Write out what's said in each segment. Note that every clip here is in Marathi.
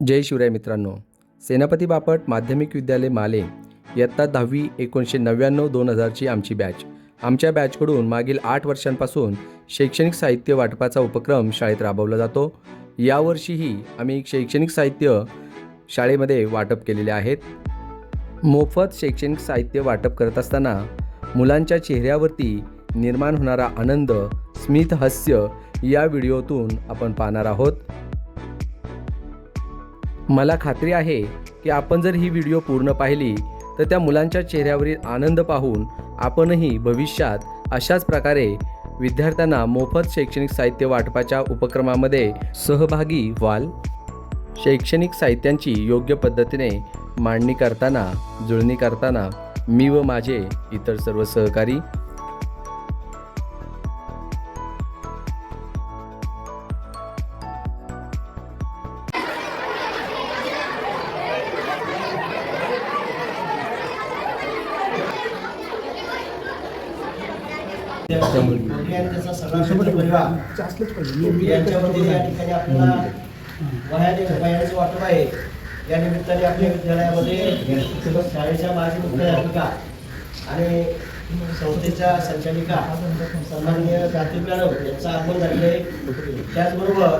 जय शिवराय मित्रांनो. सेनापती बापट माध्यमिक विद्यालय माले इयत्ता दहावी एकोणीसशे नव्याण्णव दोन हजारची आमची बॅच. आमच्या बॅचकडून मागील आठ वर्षांपासून शैक्षणिक साहित्य वाटपाचा उपक्रम शाळेत राबवला जातो. यावर्षीही आम्ही शैक्षणिक साहित्य शाळेमध्ये वाटप केलेले आहेत. मोफत शैक्षणिक साहित्य वाटप करत असताना मुलांच्या चेहऱ्यावरती निर्माण होणारा आनंद स्मितहास्य या व्हिडिओतून आपण पाहणार आहोत. मला खात्री आहे की आपण जर ही व्हिडिओ पूर्ण पाहिली तर त्या मुलांच्या चेहऱ्यावरील आनंद पाहून आपणही भविष्यात अशाच प्रकारे विद्यार्थ्यांना मोफत शैक्षणिक साहित्य वाटपाच्या उपक्रमामध्ये सहभागी व्हाल. शैक्षणिक साहित्यांची योग्य पद्धतीने मांडणी करताना जुळणी करताना मी व माझे इतर सर्व सहकारी मित्रपरिवार यांच्या वतीने या ठिकाणी आपल्याला वह्याने वह्याचे वाटप आहे. या निमित्ताने आपल्या विद्यालयामध्ये शाळेच्या माजी मुख्याध्यापिका आणि संस्थेच्या संचालिका सन्माननीय कार्तिक मॅडम यांचं आगमन झालेलं आहे. त्याचबरोबर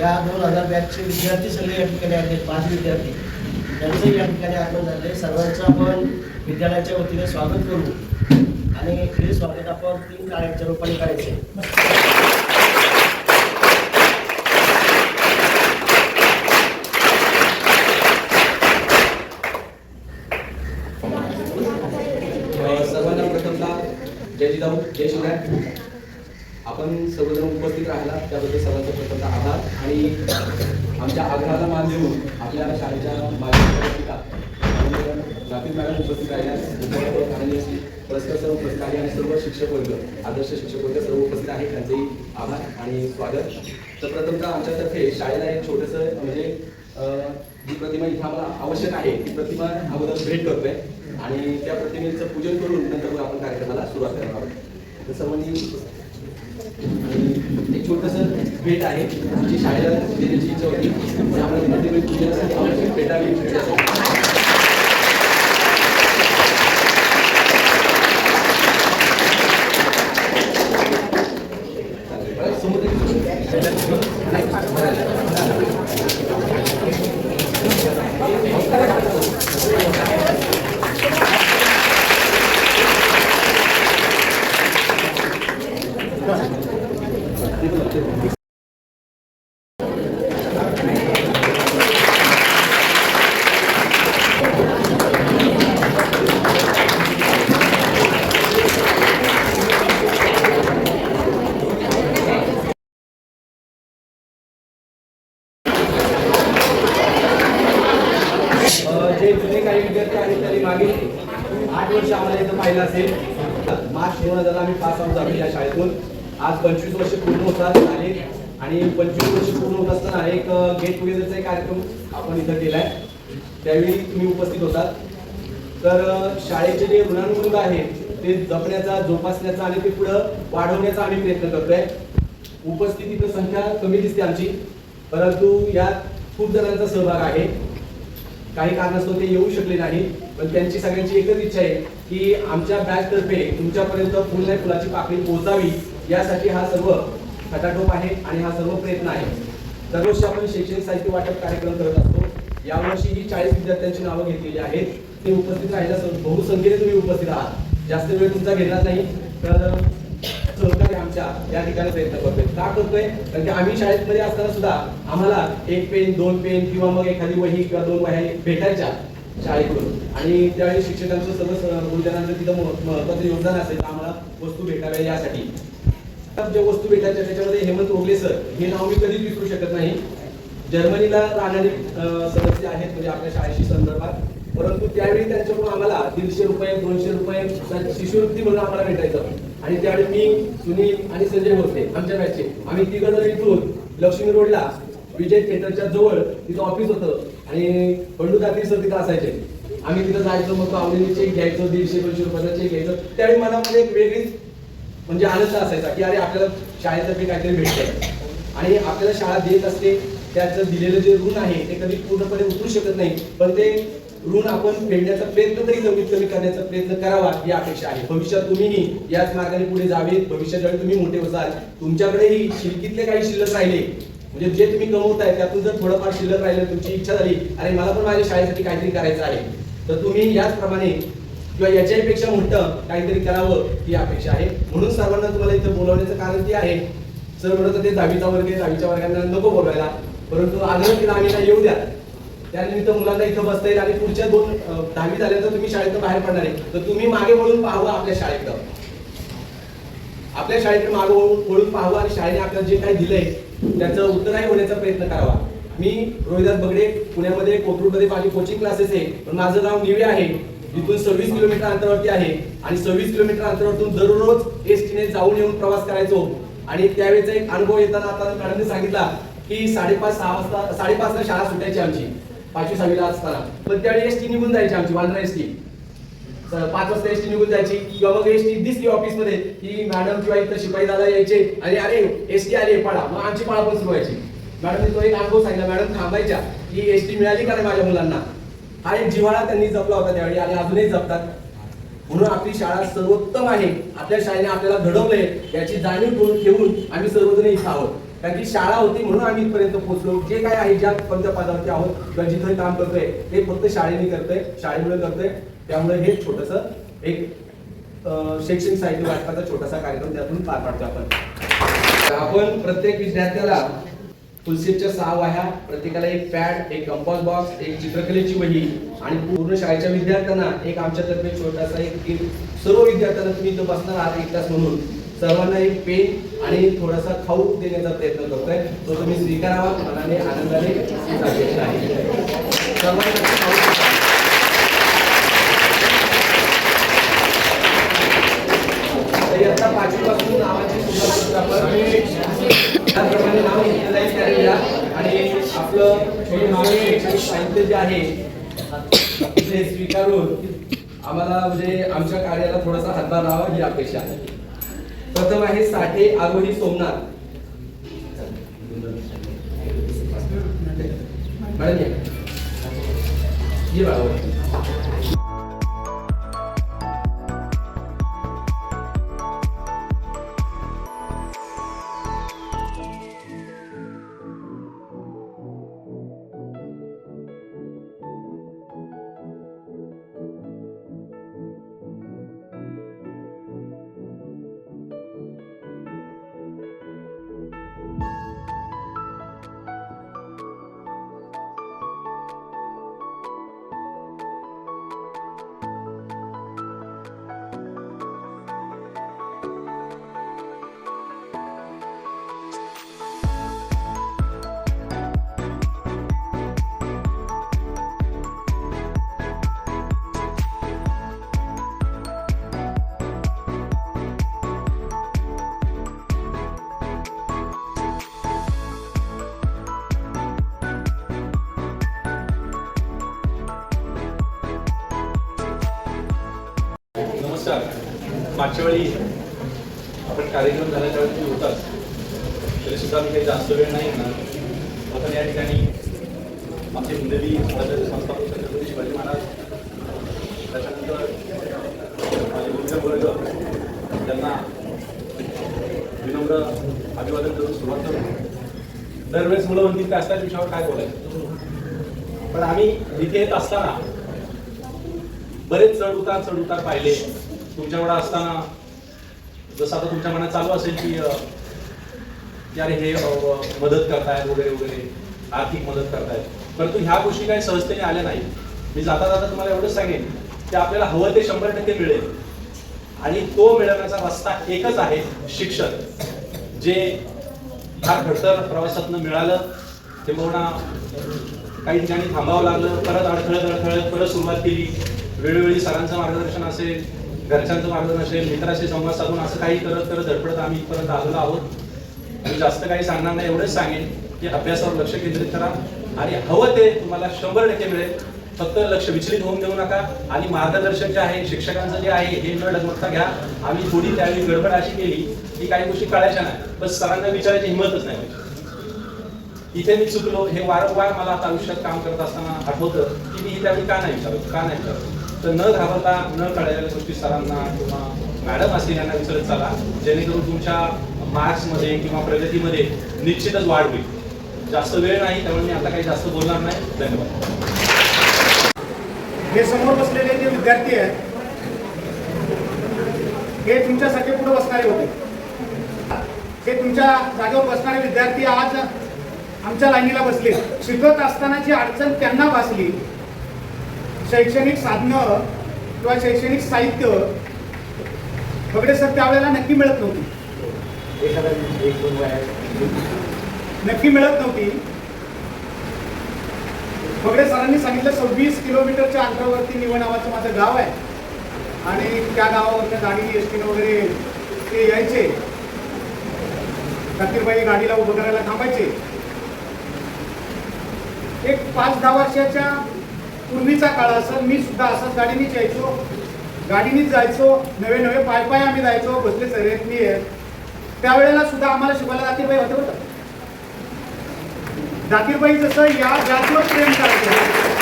या दोन हजार बॅचचे विद्यार्थी सगळे या ठिकाणी आहेत. माजी विद्यार्थी. त्यांचंही या ठिकाणी आगमन झाले सर्वांचं आपण विद्यालयाच्या वतीने स्वागत करू. आणि हे स्वागत आपण तीन काळ्याच्या रूपाने करायचे जय जिजाऊ जय शिवराय. आपण सर्वजण उपस्थित राहिला त्याबद्दल सर्वांचा प्रथमतः आभार. आणि आमच्या आग्रहाला मान देऊन आपल्या शाळेच्या माजी जातील मॅडम उपस्थित राहिल्या पुरस्कार सर्व उपस्थित आहे आणि सर्व शिक्षक वर्ग आदर्श शिक्षक वर्ग सर्व उपस्थित आहे. त्यांचेही आभार आणि स्वागत. तर प्रथमतः आमच्यातर्फे शाळेला एक छोटंसं म्हणजे जी प्रतिमा इथं आम्हाला आवश्यक आहे ती प्रतिमा अगोदर भेट करतोय. आणि त्या प्रतिमेचं पूजन करून नंतर मग आपण कार्यक्रमाला सुरुवात करणार आहोत. तर सर्वांनी आणि एक छोटंसं भेट आहे. जी शाळेला देण्याची इच्छा होती. पण आम्हाला ती पूजनासाठी आवश्यक भेटावी अ, जे जुने काही विद्यार्थी आहेत त्यांनी मागील आठ वर्ष आम्हाला इथं पाहिलं असेल मार्च दोन हजार आम्ही पास आउट झालो या शाळेतून आज पंचवीस वर्ष पूर्ण होतात आले आणि पंचवीस वर्ष पूर्ण होत असताना एक गेट टुगेदरचा एक कार्यक्रम आपण इथं केलाय त्यावेळी तुम्ही उपस्थित होतात तर अ, शाळेचे जे ऋणानुबंध आहेत ते जपण्याचा जोपासण्याचा आणि ते पुढं वाढवण्याचा आम्ही प्रयत्न करतोय. उपस्थितीची संख्या कमी दिसते आमची परंतु यात खूप जणांचा सहभाग आहे. काही कारणास्तव ते येऊ शकले नाही पण त्यांची सगळ्यांची एकच इच्छा आहे की आमच्या बॅच तर्फे तुमच्यापर्यंत फुल नाही फुलाची पाकळी पोहोचावी. यासाठी हा सर्व खटाटोप आहे आणि हा सर्व प्रयत्न आहे. दरवर्षी आपण शैक्षणिक साहित्य वाटप कार्यक्रम करत असतो. यावर्षी ही चाळीस विद्यार्थ्यांची नावं घेतलेली आहेत. ते उपस्थित राहिल्या बहुसंख्येने तुम्ही उपस्थित आहात. जास्त वेळ तुमचा घेणार नाही. तर सहकारी आमच्या या ठिकाणी प्रयत्न करतोय. का करतोय? कारण की आम्ही शाळेमध्ये असताना सुद्धा आम्हाला एक पेन दोन पेन किंवा मग एखादी वही किंवा दोन वह्या भेटायच्या शाळेकडून. आणि त्यावेळी शिक्षकांचं सगळं गुरुजनांचं तिथं महत्वाचं योगदान असेल आम्हाला वस्तू भेटाव्या यासाठी. ज्या वस्तू भेटायच्या त्याच्यामध्ये हेमंत ओगले सर हे नाव मी कधीच विसरू शकत नाही. जर्मनीला राहणारे सदस्य आहेत म्हणजे आपल्या शाळेशी संदर्भात. परंतु त्यावेळी त्यांच्याकडून आम्हाला दीडशे रुपये दोनशे रुपये शिष्यवृत्ती म्हणून आम्हाला भेटायचं. आणि त्यावेळी मी सुनील आणि संजय भोसले आमच्या बॅचचे आम्ही तिघ इथून लक्ष्मी रोडला विजय थिएटरच्या जवळ तिथं ऑफिस होतं. आणि बंडू दात्री सर तिथं असायचे. आम्ही तिथं जायचो मग आवडीने चेक घ्यायचो दीडशे दोनशे रुपयाचा चेक घ्यायचो. त्यावेळी मनामध्ये म्हणजे एक वेगळीच म्हणजे आनंद असायचा की अरे आपल्याला शाळेतर्फे काहीतरी भेटतंय. आणि आपल्याला शाळा देत असते त्याचं दिलेलं जे ऋण आहे ते कधी पूर्णपणे उतरू शकत नाही. पण ते ऋण आपण फेडण्याचा प्रयत्न तरी कमीत कमी करण्याचा प्रयत्न करावा ही अपेक्षा आहे. भविष्यात तुम्हीही याच मार्गाने पुढे जावे भविष्यात ज्यावेळी तुम्ही मोठे होसाल तुमच्याकडेही शिल्कीतले काही शिल्लक राहिले म्हणजे जे तुम्ही कमवताय त्यातून जर थोडंफार शिल्लक राहिलं तुमची इच्छा झाली अरे मला पण माझ्या शाळेसाठी काहीतरी करायचं आहे तर तुम्ही याचप्रमाणे किंवा याच्याही पेक्षा मोठं काहीतरी करावं ही अपेक्षा आहे. म्हणून सर्वांना तुम्हाला इथं बोलवण्याचं कारण ते आहे. सर म्हणत ते दहावीचा वर्ग दहावीच्या वर्गांना नको बोलवायला परंतु आग्रह केला आम्ही येऊ द्या. त्यानिमित्त मुलांना इथं बसता येईल आणि पुढच्या दोन दहावी झाल्यानंतर तुम्ही शाळेतून बाहेर पडणार आहे. तर तुम्ही मागे वळून पाहावं आपल्या शाळेकडं आपल्या शाळेकडे मागे वळून पाहावं आणि शाळेने आपल्याला जे काही दिलंय त्याचं उत्तरही होण्याचा प्रयत्न करावा. मी रोहिदास बगडे पुण्यामध्ये कोथरूडमध्ये माझी कोचिंग क्लासेस आहे पण माझं गाव निवे आहे. इथून सव्वीस किलोमीटर अंतरावरती आहे. आणि सव्वीस किलोमीटर अंतरावरतून दररोज एस टीने जाऊन येऊन प्रवास करायचो. आणि त्यावेळेचा एक अनुभव येताना आता मॅडमने सांगितला की साडेपाच सहा वाजता साडेपाचला शाळा सुटायची आमची. पाचवी सहावीला असताना. पण त्यावेळी एस टी निघून जायची आमची वांद्रा एस टी पाच वाजता एसटी निघून जायची. किंवा मग एसटी दिसली ऑफिसमध्ये की मॅडम किंवा इथं शिपाई दादा यायचे. आणि अरे एसटी आली आहे, मग आमची पाळा पण सुरू व्हायची. मॅडमने तो एक अनुभव सांगितला. मॅडम थांबायच्या. की एसटी मिळाली का नाही माझ्या मुलांना? हा एक जिव्हाळा त्यांनी जपला होता त्यावेळी. आणि अजूनही जपतात. म्हणून आपली शाळा सर्वोत्तम आहे. आपल्या शाळेने आपल्याला घडवलंय. याची जाणीव करून ठेवून आम्ही सर्वजण इथं आहोत. कारण की शाळा होती म्हणून आम्ही इथपर्यंत पोहोचलो. जे काय आहे ज्या कोणत्या आहोत किंवा जिथे काम करतोय ते फक्त शाळेने करतोय शाळेमुळे करतोय. त्यामुळे हे छोटस एक शैक्षणिक साहित्य वाटपाचा छोटासा कार्यक्रम त्यातून पार पाडतो आपण. आपण प्रत्येक विद्यार्थ्याला फुलसेटच्या सहा वाह्या प्रत्येकाला एक पॅड एक कंपास बॉक्स एक चित्रकलेची वही आणि पूर्ण शाळेच्या विद्यार्थ्यांना एक आमच्यातर्फे छोटासा एक सर्व विद्यार्थ्यांना तुम्ही इथं बसणार आहात एक तास म्हणून. सर्वांना एक पेन आणि थोडासा खाऊ देण्याचा प्रयत्न करतोय. तो तुम्ही स्वीकारावा मनाने आनंदाने आता इयत्ता पाचवीपासून नावाची त्याप्रमाणे नाव घेतलं जाईल त्यावेळेला आणि आपलं छोटं नाव साहित्य जे आहे ते स्वीकारून आम्हाला म्हणजे आमच्या कार्याला थोडासा हातभार लावा ही अपेक्षा आहे. प्रथम आहे साठे आरोही सोमनाथ. मॅडम ये. बाळा मागच्या वेळी आपण कार्यक्रम झाल्याच्या वेळी तुम्ही होताच. तरी सुद्धा मी काही जास्त वेळ नाही ना आपण या ठिकाणी आमचे हिंदवी स्वराज्याचे संस्थापक छत्रपती शिवाजी महाराज त्याच्यानंतर माझे गुरुजन वर्ग त्यांना विनम्र अभिवादन करून सुरुवात करू. दरवेळेस मुलं म्हणतील काय असतात विषयावर काय बोलायचं? पण आम्ही इथे येत असताना बरेच चढ उतार चढ उतार पाहिले. तुमच्याकडे असताना जसं आता तुमच्या मनात चालू असेल की की अरे हे मदत करतायत वगैरे वगैरे आर्थिक मदत करतायत. परंतु ह्या गोष्टी काही सहजतेने आल्या नाही मी जाता जाता तुम्हाला एवढंच सांगेन की आपल्याला हवं ते शंभर टक्के मिळेल. आणि तो मिळवण्याचा रस्ता एकच आहे शिक्षण. जे फार घडतर प्रवासातनं मिळालं किंबहुना काही ठिकाणी थांबावं लागलं परत अडथळत अडथळत परत सुरुवात केली. वेळोवेळी सरांचं मार्गदर्शन असेल घरच्यांचं मार्गदर्शन असेल मित्राशी संवाद साधून असं काही करत करत धडपडत आम्ही इथपर्यंत आलेलो आहोत. मी जास्त काही सांगणार नाही एवढंच सांगेन की अभ्यासावर लक्ष केंद्रित करा आणि हवं ते तुम्हाला शंभर टक्के मिळेल. फक्त लक्ष विचलित होऊन देऊ नका आणि मार्गदर्शक जे आहे शिक्षकांचं जे आहे हे न डगमगता घ्या. आम्ही थोडी त्यावेळी गडबड अशी केली की काही गोष्टी कळायच्या नाही. बस सरांना विचारायची हिंमतच नाही इथे मी चुकलो हे वारंवार मला आता आयुष्यात काम करत असताना आठवतं की मी त्यावेळी का नाही विचारत का नाही विचारत तर न घाबरता न काढायला गोष्टी सरांना किंवा मॅडम असेल यांना विचारत चला जेणेकरून तुमच्या मार्क्समध्ये किंवा प्रगतीमध्ये निश्चितच वाढ होईल. जास्त वेळ नाही त्यामुळे मी आता काही जास्त बोलणार नाही. धन्यवाद. हे समोर बसलेले जे विद्यार्थी आहेत हे तुमच्यासाठी पुढे बसणारे होते? हे तुमच्या जागेवर बसणारे विद्यार्थी आज आमच्या लाईनीला बसले. शिकत असताना जी अडचण त्यांना भासली शैक्षणिक साधनं किंवा शैक्षणिक साहित्य वगैरे सर त्यावेळेला नक्की मिळत नव्हती. नक्की मिळत नव्हती. वगैरे सरांनी सांगितलं सव्वीस किलोमीटरच्या अंतरावरती निवड नावाचं माझं गाव आहे. आणि त्या गावावरच्या गाडी एस टीनं वगैरे ते यायचे. खातीरबाई गाडीला उभं करायला थांबायचे. एक पाच दहा वर्षाच्या पूर्वीचा काळ असं मी सुद्धा असंच गाडीनेच यायचो. गाडीनेच जायचो. नवे नवे पाय पाय आम्ही जायचो. बसले सरेतनी आहेत त्यावेळेला सुद्धा आम्हाला शिकवायला जातीबाई होते बरं जातीबाई जाकीरबाई जसं या जातीवर प्रेम करायचं.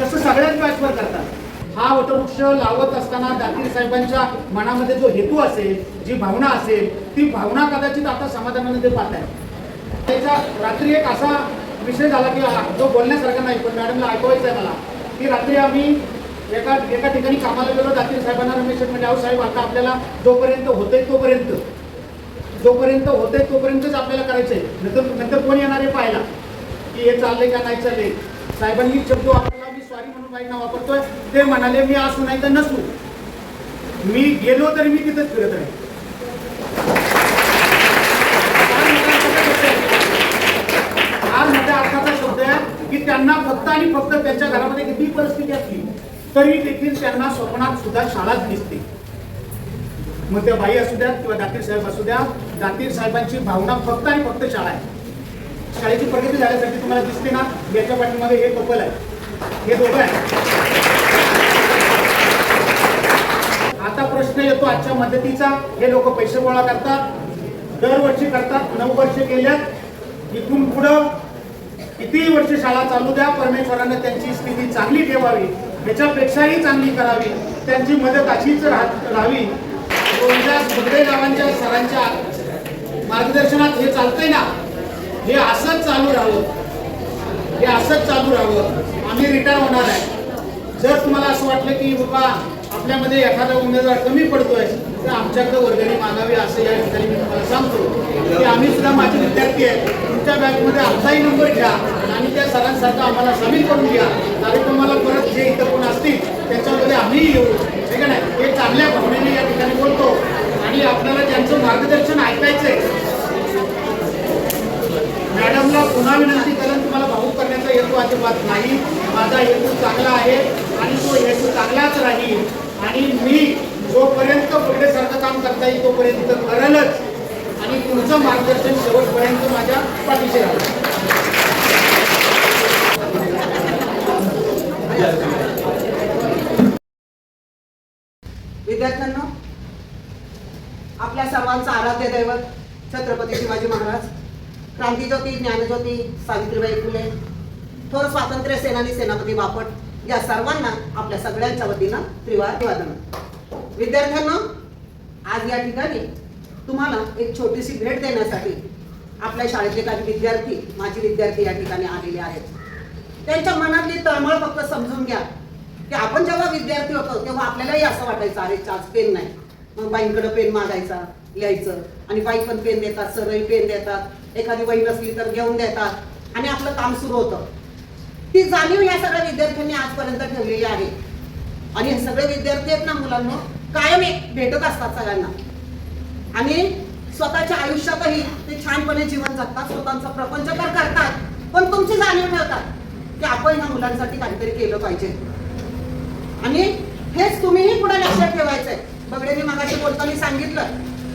तसं सगळ्याच बॅचवर करतात. हा वटवृक्ष लावत असताना दातीर साहेबांच्या मनामध्ये जो हेतू असेल जी भावना असेल ती भावना कदाचित आता समाधानामध्ये पाहत आहे त्याच्या रात्री एक असा विषय झाला की जो बोलण्यासारखा नाही पण मॅडमला ऐकवायचं आहे मला. की रात्री आम्ही एका एका ठिकाणी कामाला गेलो रात्री साहेबांना रमेश म्हणजे अहो साहेब आता आपल्याला जोपर्यंत होतंय तोपर्यंत जोपर्यंत होते तोपर्यंतच आपल्याला करायचंय. नंतर नंतर कोण येणार आहे पाहायला? की हे चाललंय का नाही चाललंय? साहेबांनी शब्द वापरला मी सॉरी म्हणून बाईंना वापरतोय. ते म्हणाले मी असू नाही तर नसू. मी गेलो तरी मी तिथंच फिरत आहे आज मोठ्या अर्थाचा शब्द आहे की त्यांना फक्त आणि फक्त त्यांच्या घरामध्ये किती परिस्थिती असली तरी देखील त्यांना स्वप्नात सुद्धा शाळाच दिसते. मग त्या बाई असू द्यात किंवा दातीर साहेब असू द्या दातीर साहेबांची भावना फक्त आणि फक्त शाळा आहे. शाळेची प्रगती झाल्यासाठी तुम्हाला दिसते ना? याच्या पाठीमध्ये हे कपल आहे. हे दोघं आहे आता प्रश्न येतो आजच्या मदतीचा. हे लोक पैसे गोळा करतात दरवर्षी करतात नऊ वर्ष केल्यात. इथून पुढं कितीही वर्ष शाळा चालू द्या परमेश्वरानं त्यांची स्थिती चांगली ठेवावी याच्यापेक्षाही चांगली करावी त्यांची मदत अशीच राहत राहावी. रोहिदास बगडे गावांच्या सरांच्या मार्गदर्शनात हे चालतंय ना? हे असंच चालू राहावं. हे असंच चालू राहावं. आम्ही रिटायर होणार आहे. जर तुम्हाला असं वाटलं की बाबा आपल्यामध्ये एखादा उमेदवार कमी पडतोय तर आमच्याकडे वर्गणी मागावी असं या ठिकाणी मी तुम्हाला सांगतो. की आम्ही सुद्धा माझे विद्यार्थी आहेत तुमच्या बँकमध्ये आमचाही नंबर घ्या आणि त्या सरांसारखं आम्हाला सामील करून घ्या. कार्यक्रमाला परत जे इथं कोण असतील त्याच्यामध्ये आम्ही येऊ. ठीक आहे ना? हे चांगल्या भावनेने या ठिकाणी बोलतो. आणि आपल्याला त्यांचं मार्गदर्शन ऐकायचंय. मॅडमला पुन्हा विनंती करून तुम्हाला भाऊक करण्याचा हेतू अजिबात नाही. माझा हेतू चांगला आहे आणि तो हेतू चांगलाच राहील. आणि मी जोपर्यंत पुढेसारखं काम करता येईल तोपर्यंत करलच. आणि तुमचं मार्गदर्शन शेवटपर्यंत माझ्या पाठीशी राहील. विद्यार्थ्यांना आपल्या सर्वांचं आराध्य दैवत छत्रपती शिवाजी महाराज क्रांतीज्योती ज्ञानज्योती सावित्रीबाई फुले थोर स्वातंत्र्य सेनानी सेनापती बापट या सर्वांना आपल्या सगळ्यांच्या वतीनं त्रिवार अभिवादन विद्यार्थ्यांना आज या ठिकाणी तुम्हाला एक छोटीशी भेट देण्यासाठी आपल्या शाळेतले काही विद्यार्थी माझी विद्यार्थी या ठिकाणी आलेले आहेत. त्यांच्या मनातली तळमळ फक्त समजून घ्या की आपण जेव्हा विद्यार्थी होतो तेव्हा आपल्यालाही असं वाटायचं अरे आज पेन नाही. मग बाईंकडे पेन मागायचा लिहायचं. आणि बाई पण पेन देतात सरही पेन देतात. एखादी वही नसली तर घेऊन देतात. आणि आपलं काम सुरू होतं. ती जाणीव या सगळ्या विद्यार्थ्यांनी आजपर्यंत ठेवलेली आहे. आणि हे सगळे विद्यार्थी आहेत ना मुलांना कायम एक भेटत असतात सगळ्यांना. आणि स्वतःच्या आयुष्यातही ते छानपणे जीवन जगतात स्वतःचा प्रपंच तर करतात पण तुमची जाणीव ठेवतात की आपण ह्या मुलांसाठी काहीतरी केलं पाहिजे. आणि हेच तुम्हीही पुढे लक्षात ठेवायचंय. बगडे मी मागाशी बोलताना सांगितलं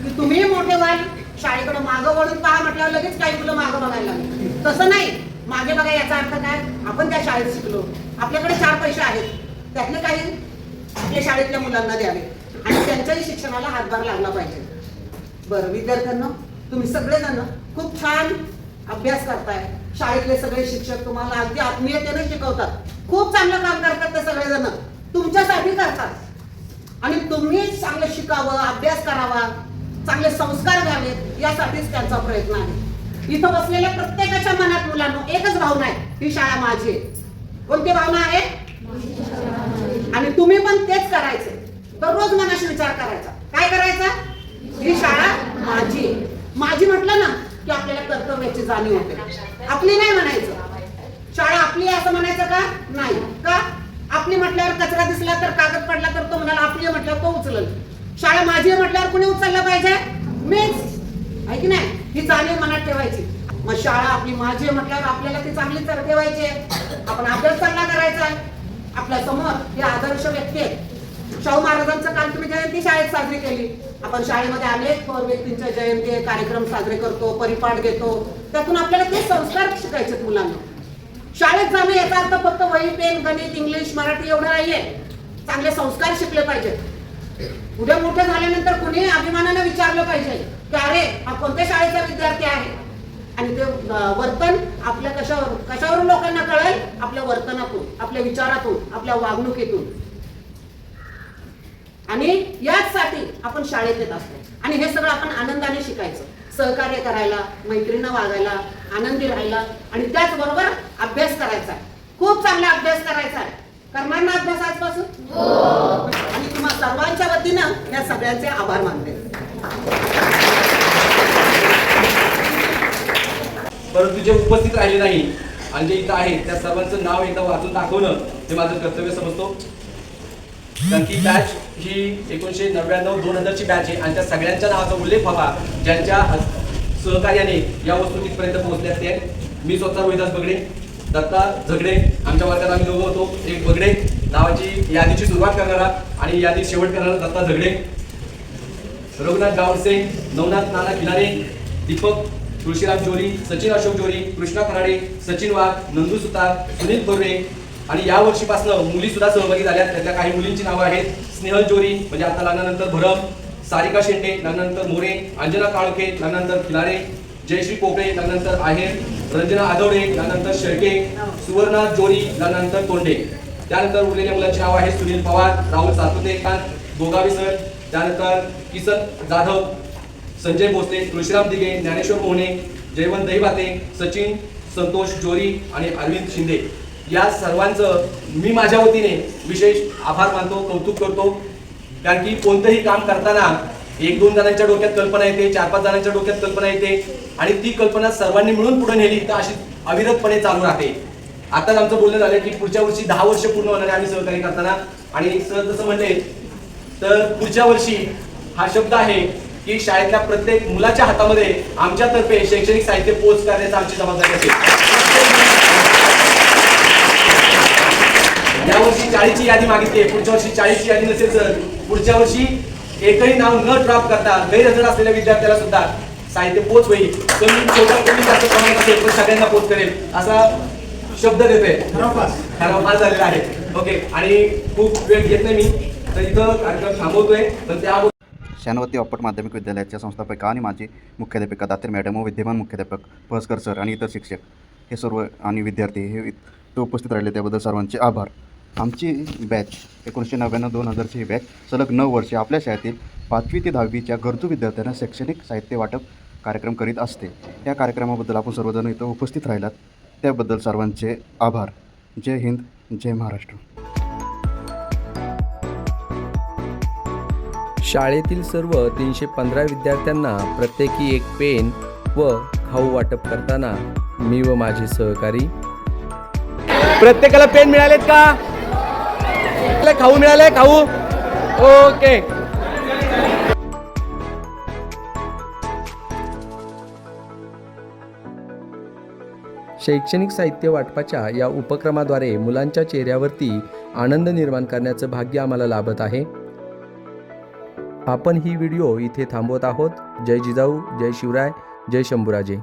की तुम्ही मोठे व्हाल शाळेकडे मागं वळून पहा म्हटल्यावर लगेच काही मुलं मागं बघायला लागली. तसं नाही. मागे बघा याचा अर्थ काय? आपण शाळेत शिकलो. आपल्याकडे चार पैसे आहेत. त्यातले काही आपल्या शाळेतल्या मुलांना द्यावे. आणि त्यांच्याही शिक्षणाला हातभार लागला पाहिजे. बरं विद्यार्थ्यांना तुम्ही सगळेजण खूप छान अभ्यास करताय. शाळेतले सगळे शिक्षक तुम्हाला अगदी आत्मीयतेने शिकवतात. खूप चांगलं काम करतात ते सगळेजण. तुमच्यासाठी करतात. आणि तुम्ही चांगलं शिकावं अभ्यास करावा चांगले संस्कार घ्यावेत यासाठीच त्यांचा प्रयत्न आहे. इथं बसलेल्या प्रत्येकाच्या मनात मुलांना एकच भावना आहे. ही शाळा माझी आहे. कोणती भावना आहे? आणि तुम्ही पण तेच करायचे. दररोज मनाशी विचार करायचा. काय करायचा? ही शाळा माझी. माझी म्हटलं ना की आपल्याला कर्तव्याची जाणीव होते. आपली नाही म्हणायचं. शाळा आपली आहे असं म्हणायचं का? नाही. का? आपली म्हटल्यावर कचरा दिसला तर कागद पडला तर तो म्हणाला आपली म्हटल्यावर तो उचलल. शाळा माझी म्हटल्यावर कुणी उचललं पाहिजे? मीच. आहे की नाही? ही जाणीव मनात ठेवायची. मग शाळा आपली माझी म्हटल्यावर आपल्याला ती चांगली तर ठेवायचे आपण अभ्यास चांगला करायचा आहे. आपल्यासमोर हे आदर्श व्यक्ती आहेत. शाहू महाराजांचं काल तुम्ही जयंती शाळेत साजरी केली. आपण शाळेमध्ये अनेक थोर व्यक्तींच्या जयंती कार्यक्रम साजरे करतो परिपाठ घेतो. त्यातून आपल्याला ते संस्कार शिकायचे मुलांना. शाळेत जाणं याचा अर्थ फक्त वही पेन गणित इंग्लिश मराठी एवढं नाहीये. चांगले संस्कार शिकले पाहिजेत. उद्या मोठे झाल्यानंतर कुणी अभिमानाने विचारलं पाहिजे की अरे हा कोणत्या शाळेचा विद्यार्थी आहे? आणि ते वर्तन आपल्या कशावर कशावरून लोकांना कळेल? आपल्या वर्तनातून आपल्या विचारातून आपल्या वागणुकीतून. आणि याचसाठी आपण शाळेत येत असतो. आणि हे सगळं आपण आनंदाने शिकायचं. सहकार्य करायला मैत्रीनं वागायला आनंदी राहायला आणि त्याचबरोबर अभ्यास करायचा खूप चांगला अभ्यास करायचा आहे. करणार ना अभ्यास आजपासून? आणि तुम्हा सर्वांच्या वतीनं या सगळ्यांचे आभार मानते. परंतु जे उपस्थित राहिले नाही आणि जे इथं आहेत त्या सर्वांचं नाव एकदा वाचून दाखवणं हे माझं कर्तव्य समजतो. कारण की बॅच ही एकोणीशे नव्याण्णव दोन हजारची बॅच आहे आणि त्या सगळ्यांच्या नावाचा उल्लेख व्हावा ज्यांच्या सहकार्याने या वस्तू तिथपर्यंत पोहोचल्या असते. मी स्वतः रोहिदास बगडे दत्ता झगडे आमच्या वर्गात आम्ही दोघं होतो. एक बगडे नावाची यादीची सुरुवात करणारा आणि यादी शेवट करणारा दत्ता झगडे. रघुनाथ गावडसे नवनाथ नाना किनारे दीपक तुळशीराम जोरी सचिन अशोक जोरी कृष्णा खराडे सचिन वाघ नंदू सुतार सुनील थोरे आणि या वर्षीपासून मुली सुद्धा सहभागी झाल्या. त्यातल्या काही मुलींची नावं आहेत. स्नेहल जोरी म्हणजे आता लग्नानंतर भरम सारिका शेंडे लग्नानंतर मोरे अंजना काळके लग्नानंतर खिलारे जयश्री पोकळे लग्नानंतर आहेर रंजना आदवडे लग्नानंतर शेळके सुवर्णा जोरी लग्नानंतर तोंडे. त्यानंतर उरलेल्या मुलांची नावं आहेत सुनील पवार राहुल सातपुते कांत गोगावी सर त्यानंतर किसन जाधव संजय भोसले तुळशीराम दिघे ज्ञानेश्वर मोहने जयवंत दहिबाते सचिन संतोष जोरी आणि अरविंद शिंदे. या सर्वांचं मी माझ्या वतीने विशेष आभार मानतो कौतुक करतो. कारण की कोणतंही काम करताना एक दोन जणांच्या डोक्यात कल्पना येते चार पाच जणांच्या डोक्यात कल्पना येते. आणि ती कल्पना सर्वांनी मिळून पुढे नेली तर अशी अविरतपणे चालू राहते. आताच आमचं बोलणं झालं की पुढच्या वर्षी दहा वर्ष पूर्ण होणार आहे आम्ही सहकार्य करताना. आणि सर जसं म्हणले तर पुढच्या वर्षी हा शब्द आहे की शाळेतल्या प्रत्येक मुलाच्या हातामध्ये आमच्यातर्फे शैक्षणिक साहित्य पोच करण्याचा आमची जबाबदारी असेल. या वर्षी चाळीसची यादी मागितली पुढच्या वर्षी चाळीसची यादी नसेल सर पुढच्या वर्षी एकही नाव न ड्रॉप करता गैरहजर असलेल्या विद्यार्थ्याला सुद्धा साहित्य पोच होईल. कमी छोटा कमी जास्त प्रमाणात असेल पण सगळ्यांना पोच करेल. असा शब्द देतोय. ठराव पास झालेला आहे. ओके. आणि खूप वेळ घेत नाही मी. तर इथं कार्यक्रम थांबवतोय. पण त्या शानवती अप्पट माध्यमिक विद्यालयाच्या संस्थापिका आणि माजी मुख्याध्यापिका दातेर मॅडम व विद्यमान मुख्याध्यापक पहसकर सर आणि इतर शिक्षक हे सर्व आणि विद्यार्थी हे ते उपस्थित राहिले. त्याबद्दल सर्वांचे आभार. आमची बॅच एकोणीसशे नव्याण्णव दोन हजारची ही बॅच सलग नऊ वर्षे आपल्या शाळेतील पाचवी ते दहावीच्या गरजू विद्यार्थ्यांना शैक्षणिक साहित्य वाटप कार्यक्रम करीत असते. या कार्यक्रमाबद्दल आपण सर्वजण इथं उपस्थित राहिलात. त्याबद्दल सर्वांचे आभार. जय हिंद जय महाराष्ट्र. शाळेतील सर्व तीनशे पंधरा विद्यार्थ्यांना प्रत्येकी एक पेन व खाऊ वाटप करताना मी व माझे सहकारी. प्रत्येकाला पेन मिळालेत का? खाऊ मिळाले खाऊ? ओके. शैक्षणिक साहित्य वाटपाच्या या उपक्रमाद्वारे मुलांच्या चेहऱ्यावरती आनंद निर्माण करण्याचं भाग्य आम्हाला लाभत आहे. आपण ही व्हिडिओ इथे थांबवत आहोत. जय जिजाऊ जय शिवराय जय शंभूराजे.